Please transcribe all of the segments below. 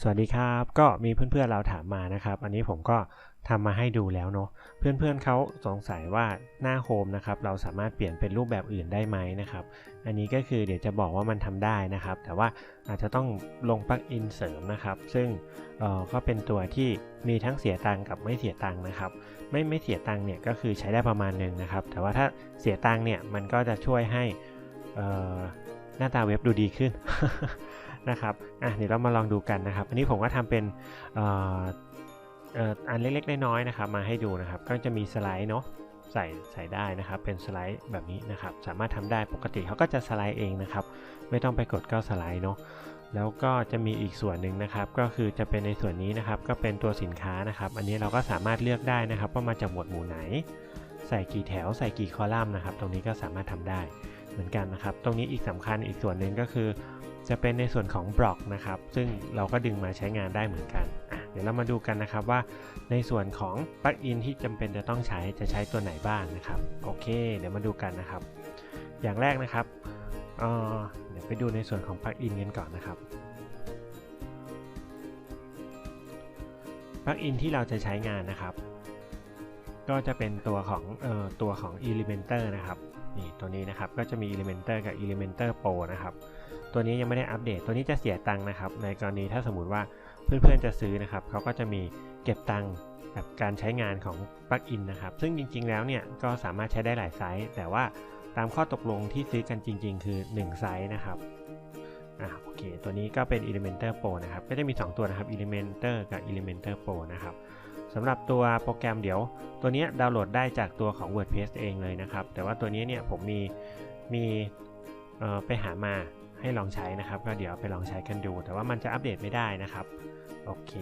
สวัสดีครับ ก็มีเพื่อนๆเราถามมานะครับ อันนี้ผมก็ทำมาให้ดูแล้วเนาะเพื่อนๆเขาสงสัยว่าหน้าโฮมนะครับเราสามารถเปลี่ยนเป็นรูปแบบอื่นได้ไหมนะครับ อันนี้ก็คือเดี๋ยวจะบอกว่ามันทำได้นะครับ แต่ว่าอาจจะต้องลงปลั๊กอินเสริมนะครับ ซึ่งก็เป็นตัวที่มีทั้งเสียตังกับไม่เสียตังนะครับ ไม่ไม่เสียตังเนี่ยก็คือใช้ได้ประมาณหนึ่งนะครับ แต่ว่าถ้าเสียตังเนี่ยมันก็จะช่วยให้หน้าตาเว็บดูดีขึ้น นะครับอะเดี๋ยวเรามาลองดูกันนะครับ อันนี้ผมก็ทำเป็นอันเล็กๆน้อยๆนะครับ มาให้ดูนะครับ ก็จะมีสไลด์เนาะใส่ใส่ได้นะครับ เป็นสไลด์แบบนี้นะครับ สามารถทำได้ปกติเขาก็จะสไลด์เองนะครับ ไม่ต้องไปกดก็สไลด์เนาะแล้วก็จะมีอีกส่วนหนึ่งนะครับ ก็คือจะเป็นในส่วนนี้นะครับ ก็เป็นตัวสินค้านะครับ อันนี้เราก็สามารถเลือกได้นะครับว่ามาจากหมวดหมู่ไหน ใส่กี่แถว ใส่กี่คอลัมน์นะครับ ตรงนี้ก็สามารถทำได้เหมือนกันนะครับ ตรงนี้อีกสำคัญอีกส่วนหนึ่งก็คือ จะเป็นในส่วนของบล็อกนะครับ ซึ่งเราก็ดึงมาใช้งานได้เหมือนกันเดี๋ยวเรามาดูกันนะครับว่าในส่วนของปลั๊กอินที่จำเป็นจะต้องใช้จะใช้ตัวไหนบ้างนะครับ โอเค เดี๋ยวมาดูกันนะครับ อย่างแรกนะครับเเดี๋ยวไปดูในส่วนของปลั๊กอินกันก่อนนะครับปลั๊กอินที่เราจะใช้งานนะครับ ก็จะเป็นตัวของออตัวของ Elementor นะครับนี่ตัวนี้นะครับก็จะมี Elementor กับ Elementor Pro นะครับ ตัวนี้ยังไม่ได้อัปเดต ตัวนี้จะเสียตังค์นะครับ ในกรณีถ้าสมมติว่าเพื่อนๆจะซื้อนะครับเขาก็จะมีเก็บตังค์แบบการใช้งานของปลั๊กอินนะครับ ซึ่งจริงๆแล้วเนี่ยก็สามารถใช้ได้หลายไซส์ แต่ว่าตามข้อตกลงที่ซื้อกันจริง ๆ คือ 1 ไซส์นะครับอ่าโอเค ตัวนี้ก็เป็น Elementor Pro นะครับ ก็จะมี 2 ตัวนะครับ Elementor กับ Elementor Pro นะครับสำหรับตัวโปรแกรมเดี๋ยว ตัวนี้ดาวน์โหลดได้จากตัวของ WordPress เองเลยนะครับ แต่ว่าตัวนี้เนี่ยผมมีมีไปหามา ให้ลองใช้นะครับ ก็เดี๋ยวไปลองใช้กันดู แต่ว่ามันจะอัปเดตไม่ได้นะครับ โอเค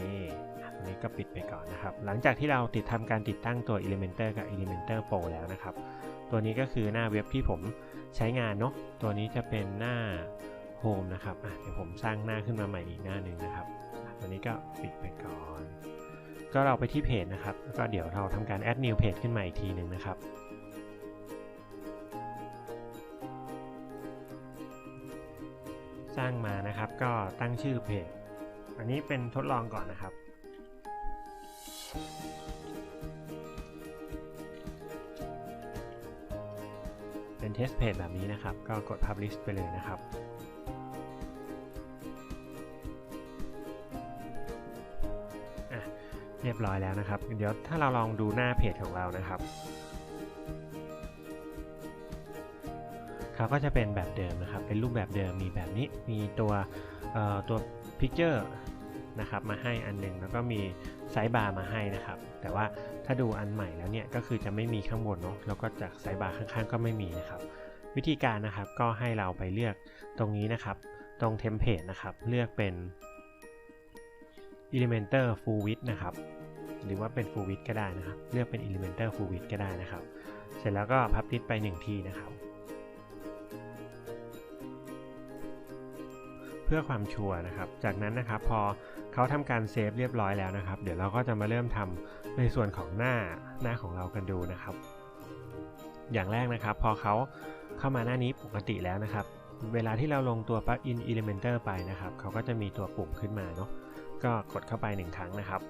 อันนี้ก็ปิดไปก่อนนะครับ หลังจากที่เราติดทำการติดตั้งตัว Elementor กับ Elementor Pro แล้วนะครับ ตัวนี้ก็คือหน้าเว็บที่ผมใช้งานเนาะ ตัวนี้จะเป็นหน้า Home นะครับอะเดี๋ยวผมสร้างหน้าขึ้นมาใหม่อีกหน้าหนึ่งนะครับ ตัวนี้ก็ปิดไปก่อน ก็เราไปที่เพจนะครับ แล้วก็เดี๋ยวเราทำการ add new page ขึ้นมาอีกทีหนึ่งนะครับ สร้างมานะครับ ก็ตั้งชื่อเพจ อันนี้เป็นทดลองก่อนนะครับ เป็นเทสเพจแบบนี้นะครับ ก็กด publish ไปเลยนะครับอะเรียบร้อยแล้วนะครับ เดี๋ยวถ้าเราลองดูหน้าเพจของเรานะครับ เขาก็จะเป็นแบบเดิมนะครับ เป็นรูปแบบเดิมมีแบบนี้ มีตัวตัว picture นะครับมาให้อันหนึงแล้วก็มีไซส์บาร์มาให้นะครับ แต่ว่าถ้าดูอันใหม่แล้วเนี่ยก็คือจะไม่มีข้างบนเนาะแล้วก็จากไซส์บาร์ข้างๆ ก็ไม่มีนะครับ วิธีการนะครับก็ให้เราไปเลือกตรงนี้นะครับ ตรงเทมเพลตนะครับเลือกเป็น Elementor Full Width นะครับ หรือว่าเป็น Full Width ก็ได้นะครับ เลือกเป็น Elementor Full Width ก็ได้นะครับ เสร็จแล้วก็พับทิศไป 1 ทีนะครับ พื่อความชัวร์นะครับ จากนั้นนะครับพอเขาทำการเซฟเรียบร้อยแล้วนะครับ เดี๋ยวเราก็จะมาเริ่มทำในส่วนของหน้าหน้าของเรากันดูนะครับ อย่างแรกนะครับ พอเขาเข้ามาหน้านี้ปกติแล้วนะครับ เวลาที่เราลงตัว plugin Elementor ไปนะครับเขาก็จะมีตัวปุ่มขึ้นมาเนาะก็กดเข้าไปหนึ่งครั้งนะครับ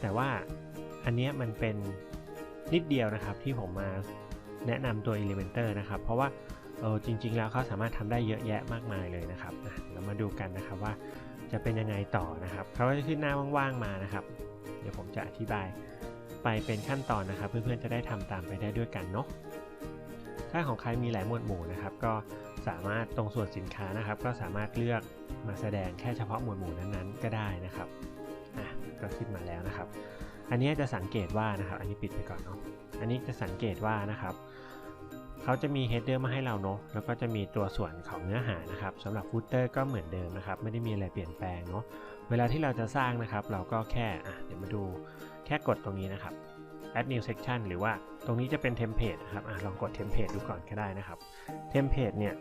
แต่ว่าอันนี้มันเป็นนิดเดียวนะครับที่ผมมา แนะนำตัว Elementor นะครับ เพราะว่าเออจริง ๆ แล้วเขาสามารถทำได้เยอะแยะมากมายเลยนะครับเรามาดูกันนะครับว่าจะเป็นยังไงต่อนะครับเขาก็จะขึ้นหน้าว่างๆมานะครับ เดี๋ยวผมจะอธิบายไปเป็นขั้นตอนนะครับ เพื่อนๆจะได้ทำตามไปได้ด้วยกันเนาะถ้าของใครมีหลายหมวดหมู่นะครับ ก็สามารถตรงส่วนสินค้านะครับ ก็สามารถเลือกมาแสดงแค่เฉพาะหมวดหมู่นั้นๆ ก็ได้นะครับอะก็ขึ้นมาแล้วนะครับ อันนี้จะสังเกตว่านะครับอันนี้ปิดไปก่อนเนาะอันนี้จะสังเกตว่านะครับเขาจะมี header มาให้เราเนาะแล้วก็จะมีตัวส่วนของเนื้อหานะครับสำหรับ footer ก็เหมือนเดิมนะครับ ไม่ได้มีอะไรเปลี่ยนแปลงเนาะเวลาที่เราจะสร้างนะครับ เราก็แค่อะเดี๋ยวมาดูแค่กดตรงนี้นะครับ add new section หรือว่าตรงนี้จะเป็น template นะครับอลองกด template ดูก่อนก็ได้นะครับ template เนี่ย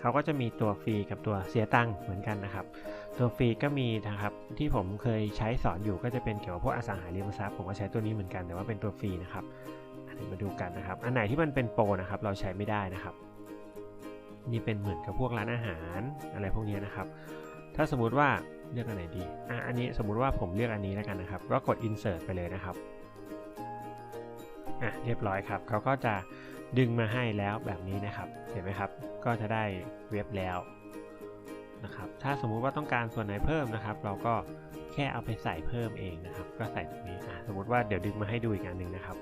เขาก็จะมีตัวฟรีกับตัวเสียตังค์เหมือนกันนะครับ ตัวฟรีก็มีนะครับที่ผมเคยใช้สอนอยู่ก็จะเป็นเกี่ยวกับพวกอสังหาริมทรัพย์ผมก็ใช้ตัวนี้เหมือนกันแต่ว่าเป็นตัวฟรีนะครับมาดูกันนะครับ อันไหนที่มันเป็นโปรนะครับเราใช้ไม่ได้นะครับ นี่เป็นเหมือนกับพวกร้านอาหารอะไรพวกนี้นะครับ ถ้าสมมุติว่าเลือกอันไหนดีอะอันนี้สมมุติว่าผมเลือกอันนี้แล้วกันนะครับ ก็กด insert ไปเลยนะครับอะเรียบร้อยครับเขาก็จะดึงมาให้แล้วแบบนี้นะครับ เห็นไหมครับ ก็จะได้เว็บแล้ว นะครับ ถ้าสมมุติว่าต้องการส่วนไหนเพิ่มนะครับ เราก็แค่เอาไปใส่เพิ่มเองนะครับ ก็ใส่ตรงนี้อะสมมติว่าเดี๋ยวดึงมาให้ดูอีกอันหนึ่งนะครับ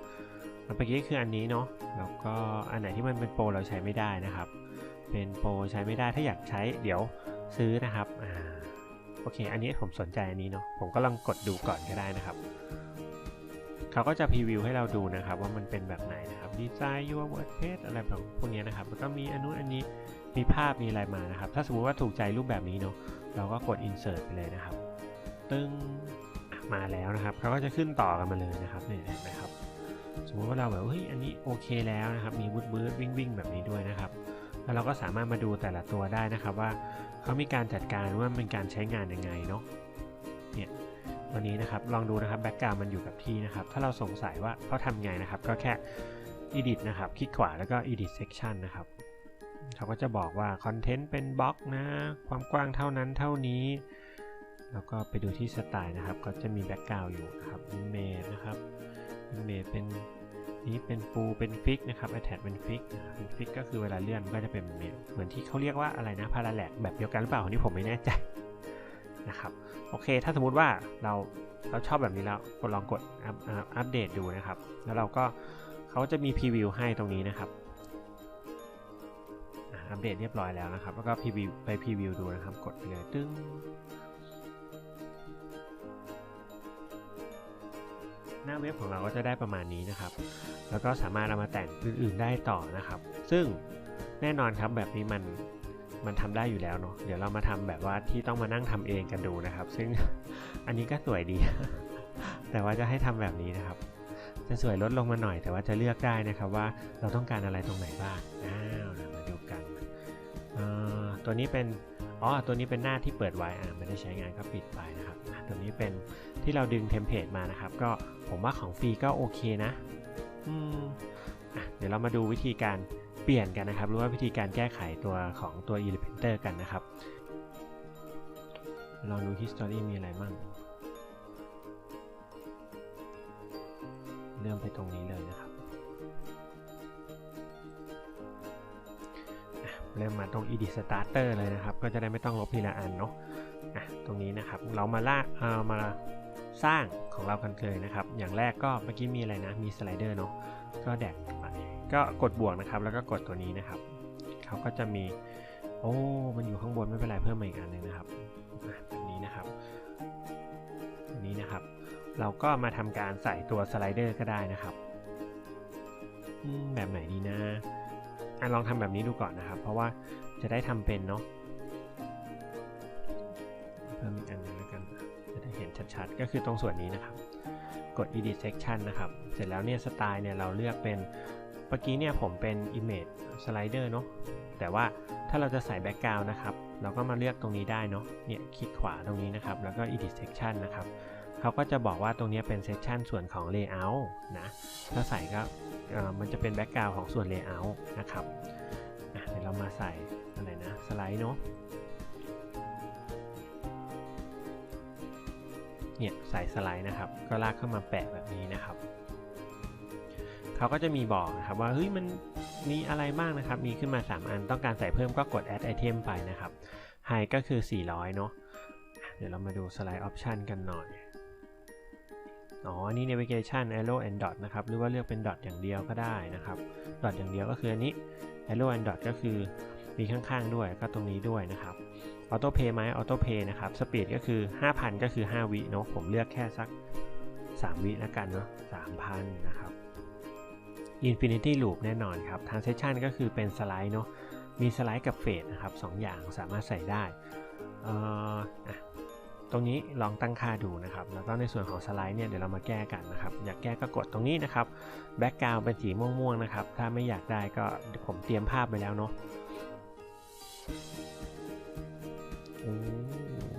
เมื่อกี้คืออันนี้เนาะแล้วก็อันไหนที่มันเป็นโปรเราใช้ไม่ได้นะครับ เป็นโปรใช้ไม่ได้ถ้าอยากใช้เดี๋ยวซื้อนะครับอ่าโอเค อันนี้ผมสนใจอันนี้เนาะผมก็ลองกดดูก่อนก็ได้นะครับเขาก็จะพรีวิวให้เราดูนะครับว่ามันเป็นแบบไหนนะครับดีไซน์ your WordPress อะไรแบบพวกนี้นะครับแล้วก็มีอนนู้นอันนี้ มีภาพมีอะไรมานะครับ ถ้าสมมุติว่าถูกใจรูปแบบนี้เนาะเราก็กด insert ไปเลยนะครับ ตึ้งมาแล้วนะครับเขาก็จะขึ้นต่อกันมาเลยนะครับนี่เห็นไหมครับ สมมติว่าเราแบบเฮ้ยอันนี้โอเคแล้วนะครับ มีบูทบูทวิ่งวิ่งแบบนี้ด้วยนะครับ แล้วเราก็สามารถมาดูแต่ละตัวได้นะครับว่าเขามีการจัดการว่าเป็นการใช้งานยังไงเนาะเนี่ยวันนี้นะครับลองดูนะครับแบ็กกราวมันอยู่กับที่นะครับ ถ้าเราสงสัยว่าเขาทำไงนะครับ ก็แค่ edit นะครับ คลิกขวาแล้วก็ edit section นะครับ เขาก็จะบอกว่าคอนเทนต์เป็นบล็อกนะ ความกว้างเท่านั้นเท่านี้ แล้วก็ไปดูที่สไตล์นะครับ ก็จะมีแบ็กกราวอยู่นะครับ image นะครับ image เป็นนี้เป็นปูเป็นฟิกนะครับ attach เป็นฟิกเป็นฟิกก็คือเวลาเลื่อนก็จะเป็นเหมือนที่เขาเรียกว่าอะไรนะพาราแลกแบบเดียวกันหรือเปล่าอันนี้ผมไม่แน่ใจนะครับโอเค ถ้าสมมุติว่าเราเราชอบแบบนี้แล้วกดลองกดอัปเดตดูนะครับ แล้วเราก็เขาจะมีพรีวิวให้ตรงนี้นะครับ อัปเดตเรียบร้อยแล้วนะครับ แล้วก็พรีวิวไปพรีวิวดูนะครับ กดไปเลยตึ้งหน้าเว็บของเราก็จะได้ประมาณนี้นะครับ แล้วก็สามารถเอามาแต่งอื่นๆได้ต่อนะครับ ซึ่งแน่นอนครับแบบนี้มันมันทำได้อยู่แล้วเนาะ เดี๋ยวเรามาทำแบบว่าที่ต้องมานั่งทำเองกันดูนะครับ ซึ่งอันนี้ก็สวยดี แต่ว่าจะให้ทำแบบนี้นะครับ จะสวยลดลงมาหน่อย แต่ว่าจะเลือกได้นะครับว่าเราต้องการอะไรตรงไหนบ้างอ้า ตัวนี้เป็นอ๋อตัวนี้เป็นหน้าที่เปิดไว้อ่าไม่ได้ใช้งานก็ปิดไปนะครับตัวนี้เป็นที่เราดึงเทมเพลตมานะครับ ก็ผมว่าของฟรีก็โอเคนะอืมอะเดี๋ยวเรามาดูวิธีการเปลี่ยนกันนะครับ หรือว่าวิธีการแก้ไขตัวของตัว Elementor กันนะครับลองดู History มีอะไรบ้างเริ่มไปตรงนี้เลยนะครับ เริ่มมาตรง edit starter เลยนะครับ ก็จะได้ไม่ต้องลบทีละอันเนาะะตรงนี้นะครับ เรามาล่าเอามาสร้างของเรากันเลยนะครับ อย่างแรกก็เมื่อกี้มีอะไรนะ มีสไลเดอร์เนาะ ก็แดกไปก็กดบวกนะครับ แล้วก็กดตัวนี้นะครับ เขาก็จะมี โอ้ มันอยู่ข้างบนไม่เป็นไรเพิ่มมาอีกอันนึงนะครับแบบนี้นะครับตัวนี้นะครับ เราก็มาทำการใส่ตัวสไลเดอร์ก็ได้นะครับ แบบไหนดีนะ อะลองทำแบบนี้ดูก่อนนะครับ เพราะว่าจะได้ทำเป็นเนาะเพิ่มอีกอันนึงแล้วกันจะได้เห็นชัดๆ ก็คือตรงส่วนนี้นะครับ กด edit section นะครับ เสร็จแล้วเนี่ยสไตล์เนี่ยเราเลือกเป็นเมื่อกี้เนี่ยผมเป็น image slider เนาะแต่ว่าถ้าเราจะใส่ background นะครับ เราก็มาเลือกตรงนี้ได้เนาะเนี่ยคลิกขวาตรงนี้นะครับ แล้วก็ edit section นะครับ เขาก็จะบอกว่าตรงนี้เป็น section ส่วนของ layout นะ ถ้าใส่ก็มันจะเป็น background ของส่วน layout นะครับเดี๋ยวเรามาใส่อะไรนะ สไลด์เนาะเนี่ยใส่สไลด์นะครับ ก็ลากเข้ามาแปะแบบนี้นะครับ เขาก็จะมีบอกนะครับว่าเฮ้ยมันมีอะไรบ้างนะครับ มีขึ้นมา 3 อันต้องการใส่เพิ่มก็กด add item ไปนะครับ high ก็คือ 400 เนาะเดี๋ยวเรามาดูสไลด์ option กันหน่อย อ๋อ นี่ navigation arrow and dot นะครับ หรือว่าเลือกเป็น dot อย่างเดียวก็ได้นะครับ dot อย่างเดียวก็คืออันนี้ arrow and dot ก็คือมีข้างๆด้วยก็ตรงนี้ด้วยนะครับออโต้เพย์ไหมออโต้เพย์นะครับสปีดก็คือ 5,000 ก็คือ 5 วิเนาะ ผมเลือกแค่สัก 3 วิแล้วกันเนาะ3,000 นะครับ Infinity Loop แน่นอนครับ Transition ก็คือเป็นสไลด์เนาะ มีสไลด์กับเฟดนะครับ2อย่างสามารถใส่ได้ เอ่อ ตรงนี้ลองตั้งค่าดูนะครับ แล้วก็ในส่วนของสไลด์เนี่ยเดี๋ยวเรามาแก้กันนะครับ อยากแก้ก็กดตรงนี้นะครับแบ็กกราวเป็นสีม่วงๆนะครับ ถ้าไม่อยากได้ก็ผมเตรียมภาพไปแล้วเนาะ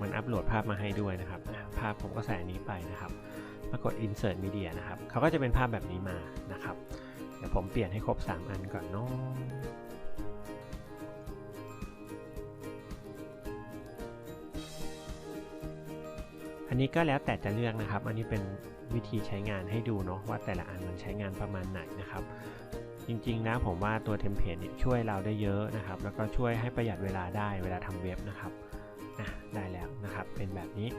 มันอัปโหลดภาพมาให้ด้วยนะครับ ภาพผมก็ใส่อันนี้ไปนะครับ ปรากฏ insert media นะครับ เขาก็จะเป็นภาพแบบนี้มานะครับ เดี๋ยวผมเปลี่ยนให้ครบ 3 อันก่อนเนาะ นนี้ก็แล้วแต่จะเลือกนะครับ อันนี้เป็นวิธีใช้งานให้ดูเนาะว่าแต่ละอันมันใช้งานประมาณไหนนะครับ จริงๆนะผมว่าตัวเทมเพลตเนี่ยช่วยเราได้เยอะนะครับ แล้วก็ช่วยให้ประหยัดเวลาได้เวลาทำเว็บนะครับอะได้แล้วนะครับ เป็นแบบนี้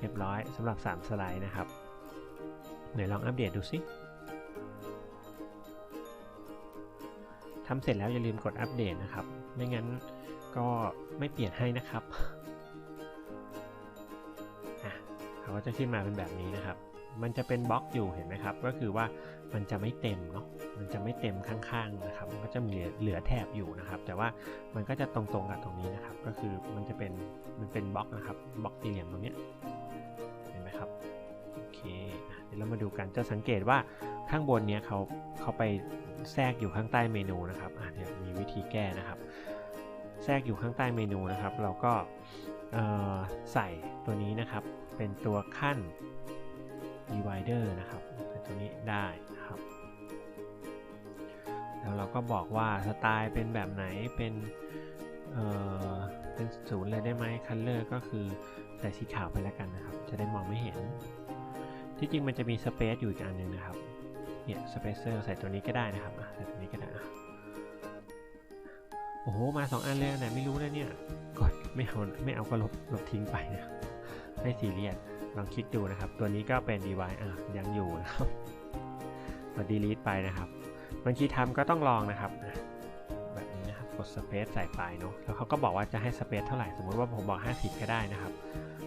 เรียบร้อยสำหรับ 3 สไลด์นะครับไหนลองอัปเดตดูสิทำเสร็จแล้วอย่าลืมกดอัปเดตนะครับ ไม่งั้นก็ไม่เปลี่ยนให้นะครับ ก็จะขึ้นมาเป็นแบบนี้นะครับ มันจะเป็นบล็อกอยู่เห็นไหมครับ ก็คือว่ามันจะไม่เต็มเนาะ มันจะไม่เต็มข้างๆนะครับ มันก็จะมีเหลือแถบอยู่นะครับ แต่ว่ามันก็จะตรงๆกับตรงนี้นะครับ ก็คือมันจะเป็นมันเป็นบล็อกนะครับ บล็อกสี่เหลี่ยมตรงนี้เห็นไหมครับ โอเคเดี๋ยวเรามาดูกัน จะสังเกตว่าข้างบนเนี้ยเขาเขาไปแทรกอยู่ข้างใต้เมนูนะครับอะเดี๋ยวมีวิธีแก้นะครับ แทรกอยู่ข้างใต้เมนูนะครับ เราก็ใส่ตัวนี้นะครับ เป็นตัวขั้น divider นะครับเป็นตัวนี้ได้นะครับ แล้วเราก็บอกว่าสไตล์เป็นแบบไหนเป็นเอ่อเป็นศูนย์เลยได้ไหม color ก็คือใส่สีขาวไปแล้วกันนะครับ จะได้มองไม่เห็น ที่จริงมันจะมี space อยู่อีกอันหนึ่งนะครับเนี่ย spacer ใส่ตัวนี้ก็ได้นะครับใส่ตัวนี้ก็ได้โอ้โหมาสองอันเลยไหนไม่รู้นะเนี่ยกดไม่เอาไม่เอาก็ลบลบทิ้งไปนะ ไม่ซีเรียสลองคิดดูนะครับ ตัวนี้ก็เป็น device อะยังอยู่นะครับมา delete ไปนะครับบางทีทำก็ต้องลองนะครับแบบนี้นะครับกด space ใส่ไปเนาะแล้วเขาก็บอกว่าจะให้ space เท่าไหร่สมมติว่าผมบอก 50 ก็ได้นะครับ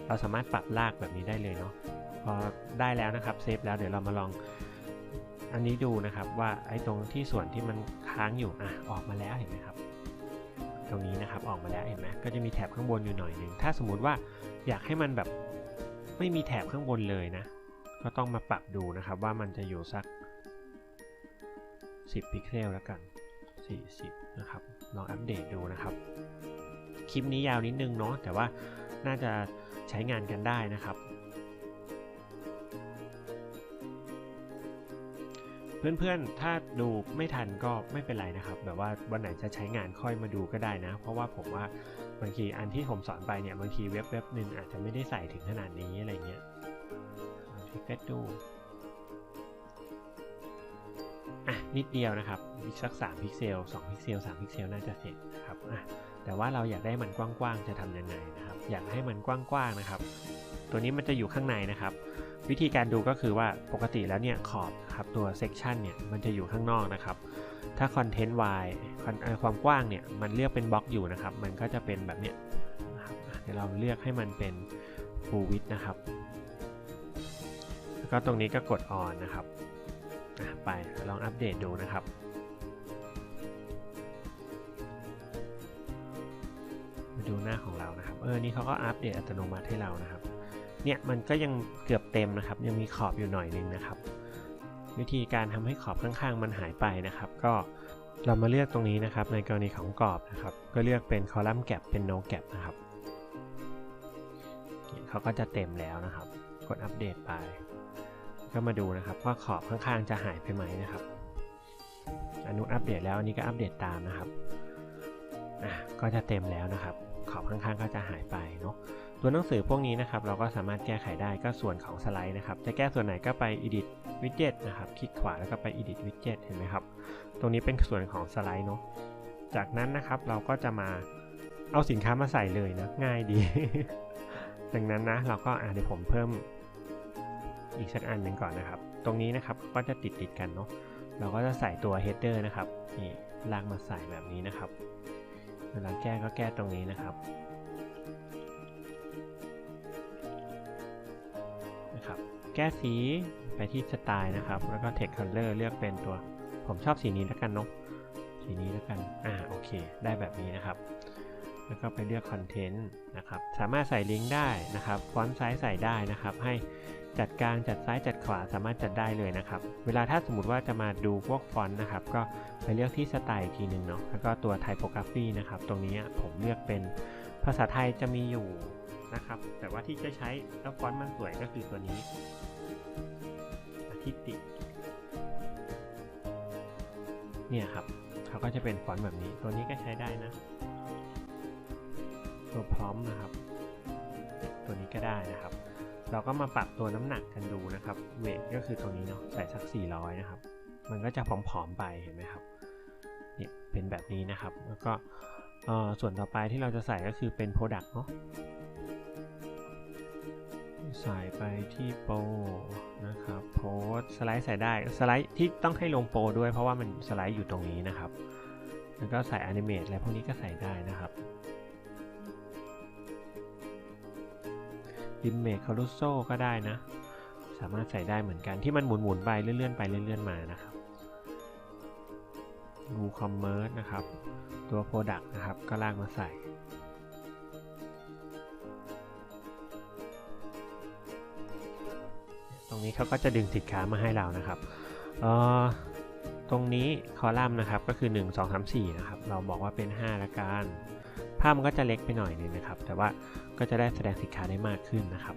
เราสามารถปรับลากแบบนี้ได้เลยเนาะพอได้แล้วนะครับเซฟแล้วเดี๋ยวเรามาลองอันนี้ดูนะครับว่าไอ้ตรงที่ส่วนที่มันค้างอยู่อะออกมาแล้วเห็นไหมครับ ตรงนี้นะครับออกมาแล้วเห็นไหมก็จะมีแถบข้างบนอยู่หน่อยหนึ่งถ้าสมมุติว่าอยากให้มันแบบไม่มีแถบข้างบนเลยนะ ก็ต้องมาปรับดูนะครับว่ามันจะอยู่สัก 10 พิกเซลแล้วกัน 40 นะครับ ลองอัปเดตดูนะครับ คลิปนี้ยาวนิดนึงเนาะแต่ว่าน่าจะใช้งานกันได้นะครับ เพื่อนๆ ถ้าดูไม่ทันก็ไม่เป็นไรนะครับ แบบว่าวันไหนจะใช้งานค่อยมาดูก็ได้นะ เพราะว่าผมว่าบางทีอันที่ผมสอนไปเนี่ยบางทีเว็บเว็บหนึ่งอาจจะไม่ได้ใส่ถึงขนาดนี้อะไรเงี้ยลองที่เฟซดูอะนิดเดียวนะครับอีกสัก3พิกเซล2พิกเซล3พิกเซลน่าจะเสร็จนะครับอะแต่ว่าเราอยากได้มันกว้างๆจะทำยังไงนะครับ อยากให้มันกว้างๆนะครับ ตัวนี้มันจะอยู่ข้างในนะครับ วิธีการดูก็คือว่าปกติแล้วเนี่ยขอบครับตัวเซกชันเนี่ยมันจะอยู่ข้างนอกนะครับ ถ้าคอนเทนต์ y ความกว้างเนี่ยมันเลือกเป็นบล็อกอยู่นะครับ มันก็จะเป็นแบบเนี้ยนะครับเดี๋ยวเราเลือกให้มันเป็น full width นะครับ แล้วก็ตรงนี้ก็กด on นะครับไปลองอัปเดตดูนะครับมาดูหน้าของเรานะครับ เออ นี่เขาก็อัปเดตอัตโนมัติให้เรานะครับ เนี่ยมันก็ยังเกือบเต็มนะครับ ยังมีขอบอยู่หน่อยนึงนะครับ วิธีการทำให้ขอบข้างๆ มันหายไปนะครับ ก็เรามาเลือกตรงนี้นะครับ ในกรณีของกรอบนะครับ ก็เลือกเป็นคอลัมน์แก p เป็น no gap นะครับเขาก็จะเต็มแล้วนะครับ กดอัปเดตไป ก็มาดูนะครับว่าขอบข้างๆ จะหายไปไหมนะครับอนุอัปเดตแล้วอันนี้ก็อัปเดตตามนะครับก็จะเต็มแล้วนะครับ ขอบข้างๆ ก็จะหายไปเนาะ ตัวหนังสือพวกนี้นะครับเราก็สามารถแก้ไขได้ก็ส่วนของสไลด์นะครับ จะแก้ส่วนไหนก็ไป edit widget นะครับคลิกขวาแล้วก็ไป edit widget เห็นไหมครับ ตรงนี้เป็นส่วนของสไลด์เนาะจากนั้นนะครับเราก็จะมาเอาสินค้ามาใส่เลยนะง่ายดี ดังนั้นนะเราก็อ่าเดี๋ยวผมเพิ่มอีกสักอันหนึ่งก่อนนะครับ ตรงนี้นะครับก็จะติดติดกันเนาะเราก็จะใส่ตัว header นะครับนี่ลากมาใส่แบบนี้นะครับเวลาแก้ก็แก้ตรงนี้นะครับ นะครับ แก้สีไปที่สไตล์นะครับ แล้วก็ text color เลือกเป็นตัว ผมชอบสีนี้แล้วกันเนาะ สีนี้แล้วกัน อ่า โอเค ได้แบบนี้นะครับ แล้วก็ไปเลือกคอนเทนต์นะครับ สามารถใส่ลิงก์ได้นะครับ ฟอนต์ไซส์ใส่ได้นะครับ ให้จัดกลางจัดซ้ายจัดขวาสามารถจัดได้เลยนะครับ เวลาถ้าสมมติว่าจะมาดูพวกฟอนต์นะครับ ก็ไปเลือกที่สไตล์อีกทีหนึ่งเนาะ แล้วก็ตัวไทโปกราฟีนะครับ ตรงนี้ผมเลือกเป็นภาษาไทยจะมีอยู่ นะครับ แต่ว่าที่จะใช้แล้วฟอนต์มันสวยก็คือตัวนี้อาทิติเนี่ยครับเขาก็จะเป็นฟอนต์แบบนี้ ตัวนี้ก็ใช้ได้นะ ตัวพร้อมนะครับ ตัวนี้ก็ได้นะครับ เราก็มาปรับตัวน้ำหนักกันดูนะครับ เวทก็คือตรงนี้เนาะ ใส่สัก 400 นะครับ มันก็จะผอมๆไป เห็นไหมครับ เนี่ยเป็นแบบนี้นะครับ แล้วก็ส่วนต่อไปที่เราจะใส่ก็คือเป็น Product เนาะ ใส่ไปที่โปรนะครับโพสสไลด์ใส่ได้สไลด์ที่ต้องให้ลงโปรด้วยเพราะว่ามันสไลด์อยู่ตรงนี้นะครับ แล้วก็ใส่อนิเมตอะพวกนี้ก็ใส่ได้นะครับอิมเมจคารุโซก็ได้นะ สามารถใส่ได้เหมือนกันที่มันหมุนๆไปเลื่อนๆไปเลื่อนๆมานะครับดูคอมเมอร์สนะครับ ตัว Product นะครับ ก็ลากมาใส่ รงนี้เขาก็จะดึงสินค้ามาให้เรานะครับตรงนี้คอลัมน์นะครับก็คือ 1 2 3 4นะครับเราบอกว่าเป็น 5 ละกันภาพมันก็จะเล็กไปหน่อยนึงนะครับ แต่ว่าก็จะได้แสดงสินค้าได้มากขึ้นนะครับ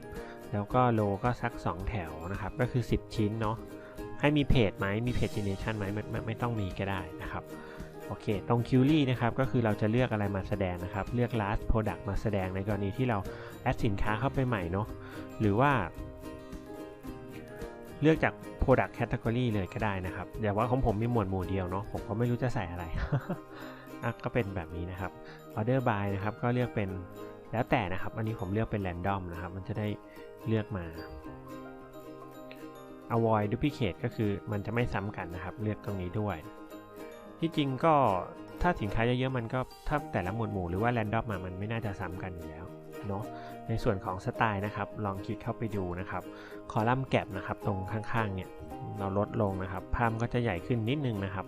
แล้วก็โลก็สัก 2 แถวนะครับ ก็คือ 10 ชิ้นเนาะให้มีเพจไหมมีเพจเจเนชันไหมไม่ไม่ไม่ต้องมีก็ได้นะครับโอเค ตรงคิวรี่นะครับ ก็คือเราจะเลือกอะไรมาแสดงนะครับ เลือก last product มาแสดงในกรณีที่เราแอดสินค้าเข้าไปใหม่เนาะ หรือว่า เลือกจาก product category เลยก็ได้นะครับอย่าว่าของผมมีหมวดหมู่เดียวเนาะผมก็ไม่รู้จะใส่อะไรก็เป็นแบบนี้นะครับ order by นะครับก็เลือกเป็นแล้วแต่นะครับ อันนี้ผมเลือกเป็น random นะครับ มันจะได้เลือกมา avoid duplicate ก็คือมันจะไม่ซ้ำกันนะครับ เลือกตรงนี้ด้วย ที่จริงก็ถ้าสินค้าเยอะๆมันก็ถ้าแต่ละหมวดหมู่หรือว่า random มามันไม่น่าจะซ้ำกันอยู่แล้วเนาะ ในส่วนของสไตล์นะครับ ลองคลิกเข้าไปดูนะครับ คอลัมน์แก็บนะครับ ตรงข้างๆเนี่ยเราลดลงนะครับ ภาพก็จะใหญ่ขึ้นนิดนึงนะครับ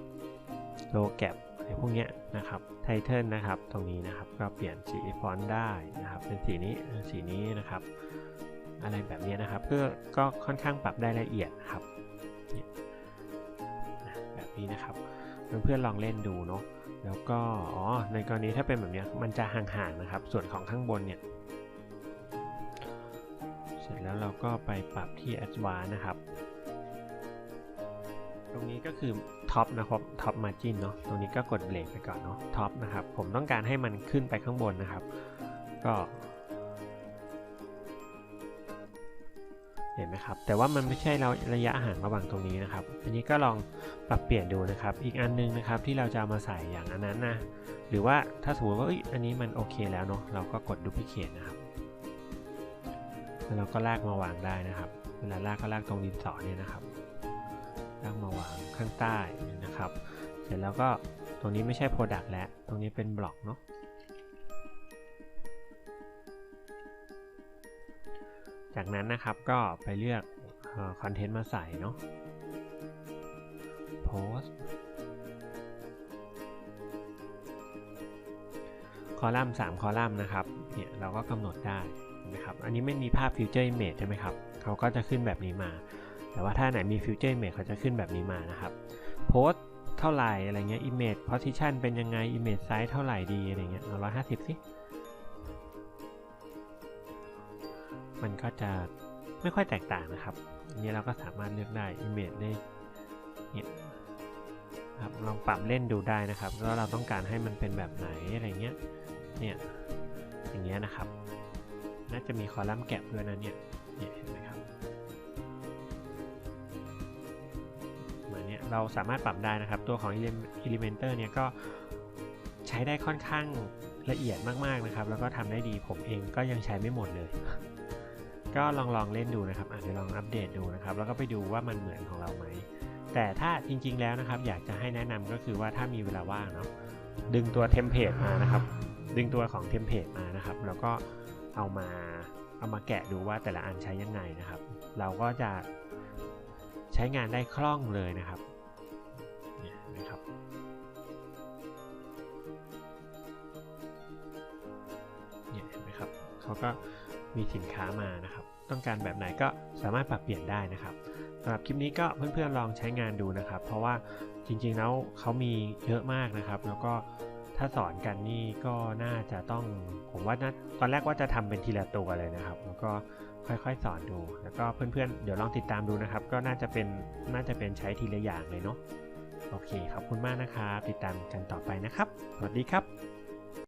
โลแก็บอะไรพวกเนี้ยนะครับไทเทิลนะครับ ตรงนี้นะครับ ก็เปลี่ยนสีฟอนต์ได้นะครับ เป็นสีนี้สีนี้นะครับ อะไรแบบนี้นะครับเพื่อก็ค่อนข้างปรับได้ละเอียดครับแบบนี้นะครับเพื่อนๆลองเล่นดูเนาะแล้วก็ อ๋อ ในกรณีถ้าเป็นแบบนี้มันจะห่างๆนะครับ ส่วนของข้างบนเนี่ย เสร็จแล้วเราก็ไปปรับที่ Advanced นะครับ ตรงนี้ก็คือท็อปนะครับท็อปมาจินเนาะตรงนี้ก็กดเบรกไปก่อนเนาะท็อปนะครับ ผมต้องการให้มันขึ้นไปข้างบนนะครับ ก็เห็นไหมครับ แต่ว่ามันไม่ใช่เราระยะห่างระหว่างตรงนี้นะครับอันนี้ก็ลองปรับเปลี่ยนดูนะครับ อีกอันนึงนะครับที่เราจะามาใส่อย่างอันนั้นนะ หรือว่าถ้าสมมติว่าอันนี้มันโอเคแล้วเนาะ เราก็กดดูพิเคทนะครับ แล้วเราก็ลากมาวางได้นะครับ เวลาลากก็ลากตรงดินสอเนี่ยนะครับ ลากมาวางข้างใต้นะครับ เสร็จแล้วก็ตรงนี้ไม่ใช่ Product แล้ว ตรงนี้เป็นบล็อกเนาะ จากนั้นนะครับก็ไปเลือกคอนเทนต์มาใส่เนาะโพสคอลัมน์ 3 คอลัมน์นะครับ เนี่ยเราก็กำหนดได้ นะครับ อันนี้ไม่มีภาพ Future Image ใช่ไหมครับเขาก็จะขึ้นแบบนี้มา แต่ว่าถ้าไหนมี Future Image เขาจะขึ้นแบบนี้มานะครับโพสเท่าไหร่อะไรเงี้ย Image Position เป็นยังไง Image Size เท่าไหร่ดีอะไรเงี้ยร้อยห้าสิบสิมันก็จะไม่ค่อยแตกต่างนะครับอันนี้เราก็สามารถเลือกได้ Image ได้เนี่ยครับลองปรับเล่นดูได้นะครับแล้วเราต้องการให้มันเป็นแบบไหนอะไรเงี้ยเนี่ยอย่างเงี้ยนะครับ จะมีคอลัมน์แก็บด้วยนะเนี่ยเนี่ยเห็นไหมครับมาเนี่ยเราสามารถปรับได้นะครับ ตัวของ Elementor เนี่ยก็ใช้ได้ค่อนข้างละเอียดมากๆนะครับ แล้วก็ทำได้ดีผมเองก็ยังใช้ไม่หมดเลย ก็ลองลองเล่นดูนะครับอาจจะลองอัปเดตดูนะครับ แล้วก็ไปดูว่ามันเหมือนของเราไหมแต่ถ้าจริงๆแล้วนะครับ อยากจะให้แนะนำก็คือว่าถ้ามีเวลาว่างเนาะดึงตัวเทมเพลตมานะครับ ดึงตัวของเทมเพลตมานะครับ แล้วก็ เอามาเอามาแกะดูว่าแต่ละอันใช้ยังไงนะครับ เราก็จะใช้งานได้คล่องเลยนะครับเนี่ยนะครับ เนี่ยเห็นไหมครับเขาก็มีสินค้ามานะครับ ต้องการแบบไหนก็สามารถปรับเปลี่ยนได้นะครับสำหรับคลิปนี้ก็เพื่อนๆลองใช้งานดูนะครับ เพราะว่าจริงๆแล้วเขามีเยอะมากนะครับ แล้วก็ ถ้าสอนกันนี่ก็น่าจะต้องผมว่าตอนแรกว่าจะทำเป็นทีละตัวเลยนะครับ แล้วก็ค่อยๆ สอนดู แล้วก็เพื่อนๆ เดี๋ยวลองติดตามดูนะครับ ก็น่าจะเป็นน่าจะเป็นใช้ทีละอย่างเลยเนาะโอเคขอบคุณมากนะครับ ติดตามกันต่อไปนะครับ สวัสดีครับ